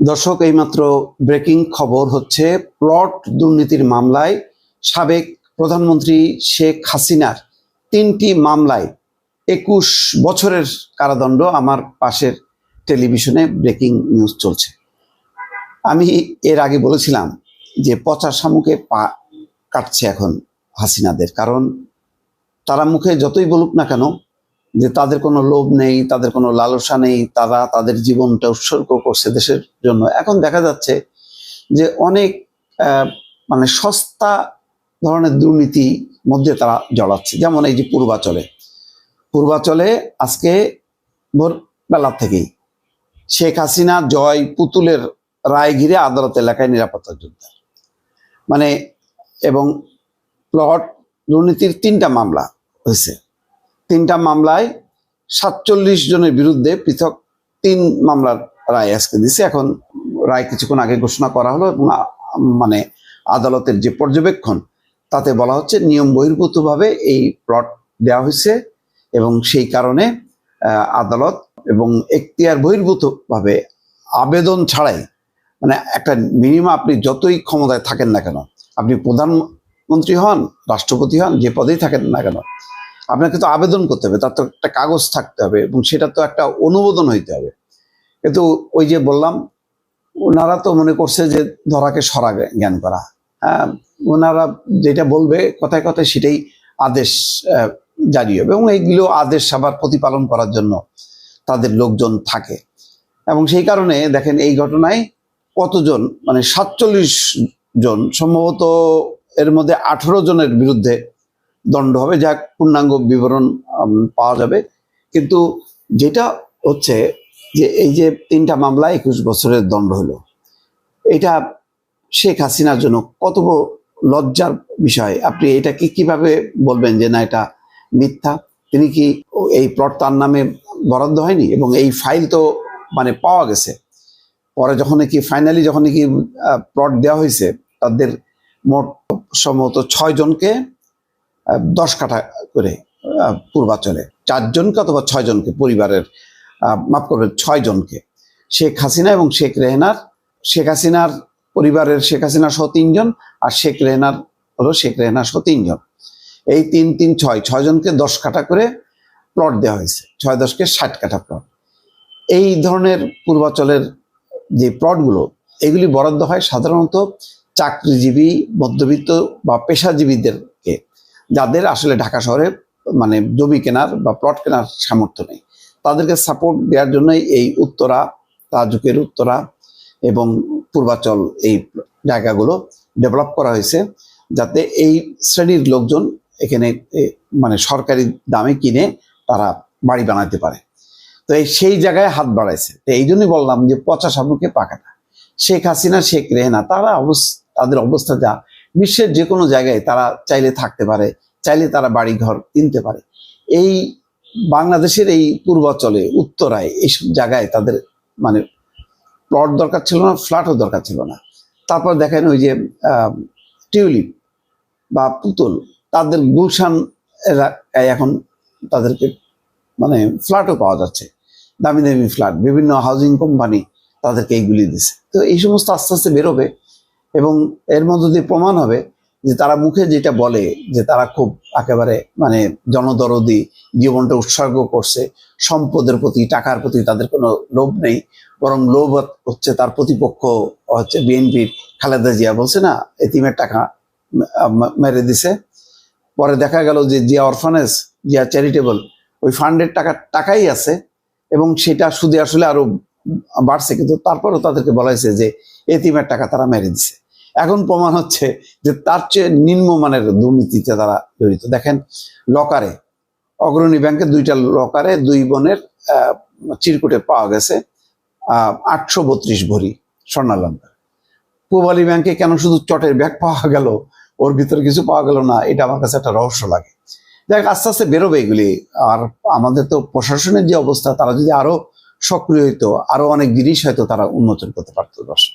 দর্শক, এইমাত্র ব্রেকিং খবর হচ্ছে প্লট দুর্নীতির মামলায় সাবেক প্রধানমন্ত্রী শেখ হাসিনার তিনটি মামলায় একুশ বছরের কারাদণ্ড আমার পাশের টেলিভিশনে ব্রেকিং নিউজ চলছে। আমি এর আগে বলেছিলাম যে পচা শামুকে পা কাটছে এখন হাসিনাদের, কারণ তারা মুখে যতই বলুক না কেন যে তাদের কোনো লোভ নেই, তাদের কোনো লালসা নেই, তারা তাদের জীবনটা উৎসর্গ করছে দেশের জন্য। এখন দেখা যাচ্ছে যে অনেক মানে সস্তা ধরনের দুর্নীতি মধ্যে তারা জড়াচ্ছে। যেমন এই যে পূর্বাচলে। পূর্বাচলে আজকে ভোরবেলা থেকেই শেখ হাসিনা জয় পুতুলের রায় ঘিরে আদালত এলাকায় নিরাপত্তা যোদ্ধা। মানে এবং প্লট দুর্নীতির তিনটা মামলা হয়েছে। তিনটা মামলায় সাতচল্লিশ জনের বিরুদ্ধে পৃথক তিন মামলার রায় আজকে দিছে। এখন রায় কিছুক্ষণ আগে ঘোষণা করা হলো এবং মানে আদালতের যে পর্যবেক্ষণ, তাতে বলা হচ্ছে নিয়ম বহির্ভূতভাবে এই প্লট দেওয়া হয়েছে এবং সেই কারণে আদালত এবং এখতিয়ার বহির্ভূতভাবে আবেদন ছাড়াই মানে একটা মিনিমাম আপনি যতই ক্ষমতায় থাকেন না কেন, আপনি প্রধানমন্ত্রী হন, রাষ্ট্রপতি হন, যে পদেই থাকেন না কেন আপনাকে তো আবেদন করতে হবে, তার তো একটা কাগজ থাকতে হবে এবং সেটা তো একটা অনুমোদন হইতে হবে। কিন্তু ওই যে বললাম, ওনারা তো মনে করছে যে ধরাকে সরা জ্ঞান করা। হ্যাঁ ওনারা যেটা বলবে কথায় কথায় সেটাই আদেশ জারি হবে এবং এইগুলো আদেশ আবার প্রতিপালন করার জন্য তাদের লোকজন থাকে। এবং সেই কারণে দেখেন এই ঘটনায় কতজন মানে সাতচল্লিশ জন, সম্ভবত এর মধ্যে আঠেরো জনের বিরুদ্ধে দণ্ড হবে, যা পূর্ণাঙ্গ বিবরণ পাওয়া যাবে। কিন্তু যেটা হচ্ছে যে এই যে তিনটা মামলা একুশ বছরের দণ্ড হলো, এটা শেখ হাসিনার জন্য কত বড় লজ্জার বিষয়। আপনি এটা কি কীভাবে বলবেন যে না, এটা মিথ্যা? তিনি কি এই প্লট তার নামে বরাদ্দ হয়নি? এবং এই ফাইল তো মানে পাওয়া গেছে। পরে যখন কি ফাইনালি যখন কি প্লট দেওয়া হয়েছে, তাদের মোট সম্ভবত ছয় জনকে দশ কাঠা করে পূর্বাচলে চারজনকে অথবা ছয় জনকে পরিবারের মাফ করবেন ছয় জনকে শেখ হাসিনা এবং শেখ রেহনার, শেখ হাসিনার পরিবারের শেখ হাসিনা সহ তিনজন আর শেখ রেহনার হলো শেখ রেহনা সহ তিনজন। এই তিন তিন, ছয় ছয় জনকে দশ কাঠা করে প্লট দেওয়া হয়েছে। ছয় দশকে ষাট কাঠা প্লট এই ধরনের পূর্বাচলের যে প্লটগুলো এগুলি বরাদ্দ হয় সাধারণত চাকরিজীবী, মধ্যবিত্ত বা পেশাজীবীদেরকে। যাদের আসলে ঢাকা শহরে মানে জমি কেনার বা প্লট কেনার সামর্থ্য নেই, তাদেরকে সাপোর্ট দেওয়ার জন্যই এই উত্তরা, তাজুকের উত্তরা এবং পূর্বাচল এই জায়গাগুলো ডেভেলপ করা হয়েছে, যাতে এই শ্রেণির লোকজন এখানে মানে সরকারি দামে কিনে তারা বাড়ি বানাতে পারে। তো এই সেই জায়গায় হাত বাড়াইছে। তো এই জন্যই বললাম যে পচা শামুকে পাকাটা। শেখ হাসিনা, শেখ রেহনা, তারা অবস্থা তাদের অবস্থা যা বিশ্বের যে কোনো জায়গায় তারা চাইলে থাকতে পারে, চাইলে তারা বাড়ি ঘর কিনতে পারে। এই বাংলাদেশের এই পূর্বাচলে, উত্তরায় এইসব জায়গায় তাদের মানে প্লট দরকার ছিল না ফ্ল্যাটও দরকার ছিল না। তারপর দেখেন ওই যে টিউলিপ বা পুতুল, তাদের গুলশান এখন তাদেরকে মানে ফ্ল্যাটও পাওয়া যাচ্ছে। দামি দামি ফ্ল্যাট বিভিন্ন হাউজিং কোম্পানি তাদেরকে এইগুলি দিছে। তো এই সমস্ত আস্তে আস্তে বেরোবে। এবং এর মধ্য দিয়ে প্রমাণ হবে যে তারা মুখে যেটা বলে যে তারা খুব একেবারে মানে জনদরদি, জীবনটা উৎসর্গ করছে, সম্পদের প্রতি, টাকার প্রতি তাদের কোনো লোভ নেই, বরং লোভ হচ্ছে তার প্রতিপক্ষ হচ্ছে বিএনপির খালেদা জিয়া। বলছে না, এতিমের টাকা মেরে দিছে। পরে দেখা গেল যে জিয়া অরফানেজ, জিয়া চ্যারিটেবল, ওই ফান্ডের টাকা, টাকাই আছে এবং সেটা সুদে আসলে আরও বাড়ছে। কিন্তু তারপরও তাদেরকে বলা হয়েছে যে এতিমের টাকা তারা মেরে দিছে। এখন প্রমাণ হচ্ছে যে তার চেয়ে নিম্নমানের দুর্নীতিতে তারা জড়িত। দেখেন লকারে অগ্রণী ব্যাংকে দুইটা লকারে দুই বোনের চিরকুটে পাওয়া গেছে আটশো বত্রিশ ভরি স্বর্ণালঙ্কার। পূবালী ব্যাংকে কেন শুধু চটের ব্যাগ পাওয়া গেল, ওর ভিতরে কিছু পাওয়া গেল না, এটা আমার কাছে একটা রহস্য লাগে। দেখ আস্তে আস্তে বেরোবে এগুলি। আর আমাদের তো প্রশাসনের যে অবস্থা, তারা যদি আরও সক্রিয় হইতো, আরও অনেক জিনিস হয়তো তারা উন্মোচন করতে পারতো দর্শক।